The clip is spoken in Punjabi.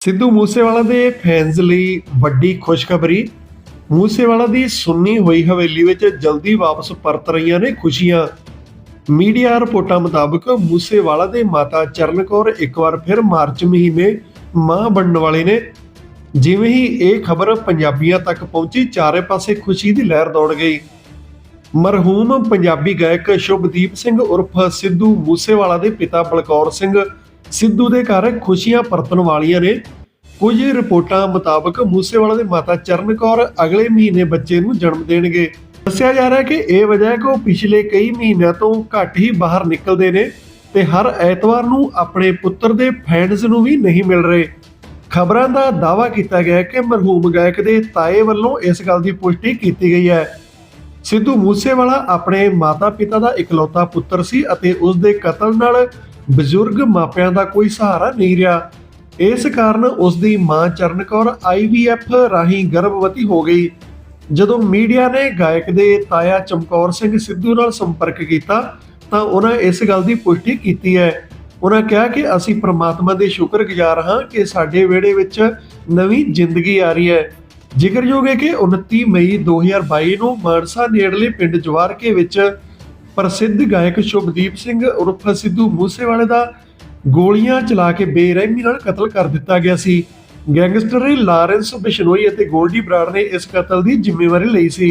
ਸਿੱਧੂ ਮੂਸੇਵਾਲਾ ਦੇ ਫੈਨਸ ਲਈ ਵੱਡੀ ਖੁਸ਼ਖਬਰੀ। ਮੂਸੇਵਾਲਾ ਦੀ ਸੁੰਨੀ ਹੋਈ ਹਵੇਲੀ ਵਿੱਚ ਜਲਦੀ ਵਾਪਸ ਪਰਤ ਰਹੀਆਂ ਨੇ ਖੁਸ਼ੀਆਂ। ਮੀਡੀਆ ਰਿਪੋਰਟਾਂ ਮੁਤਾਬਕ ਮੂਸੇਵਾਲਾ ਦੇ ਮਾਤਾ ਚਰਨ ਕੌਰ ਇੱਕ ਵਾਰ ਫਿਰ ਮਾਰਚ ਮਹੀਨੇ ਮਾਂ ਬਣਨ ਵਾਲੇ ਨੇ। ਜਿਵੇਂ ਹੀ ਇਹ ਖਬਰ ਪੰਜਾਬੀਆਂ ਤੱਕ ਪਹੁੰਚੀ, ਚਾਰੇ ਪਾਸੇ ਖੁਸ਼ੀ ਦੀ ਲਹਿਰ ਦੌੜ ਗਈ। ਮਰਹੂਮ ਪੰਜਾਬੀ ਗਾਇਕ ਸ਼ੁਭਦੀਪ ਸਿੰਘ ਉਰਫ ਸਿੱਧੂ ਮੂਸੇਵਾਲਾ ਦੇ ਪਿਤਾ ਬਲਕੌਰ ਸਿੰਘ ਸਿੱਧੂ ਦੇ ਘਰ ਖੁਸ਼ੀਆਂ ਪਰਤਣ ਵਾਲੀਆਂ ਨੇ। ਕੁਝ ਰਿਪੋਰਟਾਂ ਮੁਤਾਬਕ ਮੂਸੇਵਾਲਾ ਦੇ ਮਾਤਾ ਚਰਨ ਕੌਰ ਅਗਲੇ ਮਹੀਨੇ ਬੱਚੇ ਨੂੰ ਜਨਮ ਦੇਣਗੇ। ਦੱਸਿਆ ਜਾ ਰਿਹਾ ਹੈ ਕਿ ਇਹ ਵਜ੍ਹਾ ਹੈ ਕਿ ਉਹ ਪਿਛਲੇ ਕਈ ਮਹੀਨਿਆਂ ਤੋਂ ਘੱਟ ਹੀ ਬਾਹਰ ਨਿਕਲਦੇ ਨੇ ਤੇ ਹਰ ਐਤਵਾਰ ਨੂੰ ਆਪਣੇ ਪੁੱਤਰ ਦੇ ਫੈਨਸ ਨੂੰ ਵੀ ਨਹੀਂ ਮਿਲ ਰਹੇ। ਖਬਰਾਂ ਦਾ ਦਾਅਵਾ ਕੀਤਾ ਗਿਆ ਹੈ ਕਿ ਮਰਹੂਮ ਗਾਇਕ ਦੇ ਤਾਏ ਵੱਲੋਂ ਇਸ ਗੱਲ ਦੀ ਪੁਸ਼ਟੀ ਕੀਤੀ ਗਈ ਹੈ। ਸਿੱਧੂ ਮੂਸੇਵਾਲਾ ਆਪਣੇ ਮਾਤਾ-ਪਿਤਾ ਦਾ ਇਕਲੌਤਾ ਪੁੱਤਰ ਸੀ ਅਤੇ ਉਸ ਦੇ ਕਤਲ ਨਾਲ ਬਜ਼ੁਰਗ ਮਾਪਿਆਂ ਦਾ ਕੋਈ ਸਹਾਰਾ ਨਹੀਂ ਰਿਹਾ। ਇਸ ਕਾਰਨ ਉਸ ਦੀ ਮਾਂ ਚਰਨ ਕੌਰ ਆਈਵੀਐਫ ਰਾਹੀਂ ਗਰਭਵਤੀ ਹੋ ਗਈ। ਜਦੋਂ ਮੀਡੀਆ ਨੇ ਗਾਇਕ ਦੇ ਤਾਇਆ ਚਮਕੌਰ ਸਿੰਘ ਸਿੱਧੂ ਨਾਲ ਸੰਪਰਕ ਕੀਤਾ, ਤਾਂ ਉਹਨਾਂ ਇਸ ਗੱਲ ਦੀ ਪੁਸ਼ਟੀ ਕੀਤੀ ਹੈ। ਉਹਨਾਂ ਕਿਹਾ ਕਿ ਅਸੀਂ ਪ੍ਰਮਾਤਮਾ ਦੇ ਸ਼ੁਕਰਗੁਜ਼ਾਰ ਹਾਂ ਕਿ ਸਾਡੇ ਵਿਹੜੇ ਵਿੱਚ ਨਵੀਂ ਜ਼ਿੰਦਗੀ ਆ ਰਹੀ ਹੈ। ਜ਼ਿਕਰਯੋਗ ਹੈ ਕਿ 29 ਮਈ 2022 ਨੂੰ ਮਾਨਸਾ ਨੇੜਲੇ ਪਿੰਡ ਜਵਾਰਕੇ ਵਿੱਚ ਪ੍ਰਸਿੱਧ ਗਾਇਕ ਸ਼ੁਭਦੀਪ ਸਿੰਘ ਉਰਫ ਸਿੱਧੂ ਮੂਸੇਵਾਲੇ ਦਾ ਗੋਲੀਆਂ ਚਲਾ ਕੇ ਬੇਰਹਿਮੀ ਨਾਲ ਕਤਲ ਕਰ ਦਿੱਤਾ ਗਿਆ ਸੀ। ਗੈਂਗਸਟਰ ਲਾਰੈਂਸ ਬਿਸ਼ਨੋਈ ਅਤੇ ਗੋਲਡੀ ਬਰਾੜ ਨੇ ਇਸ ਕਤਲ ਦੀ ਜ਼ਿੰਮੇਵਾਰੀ ਲਈ ਸੀ।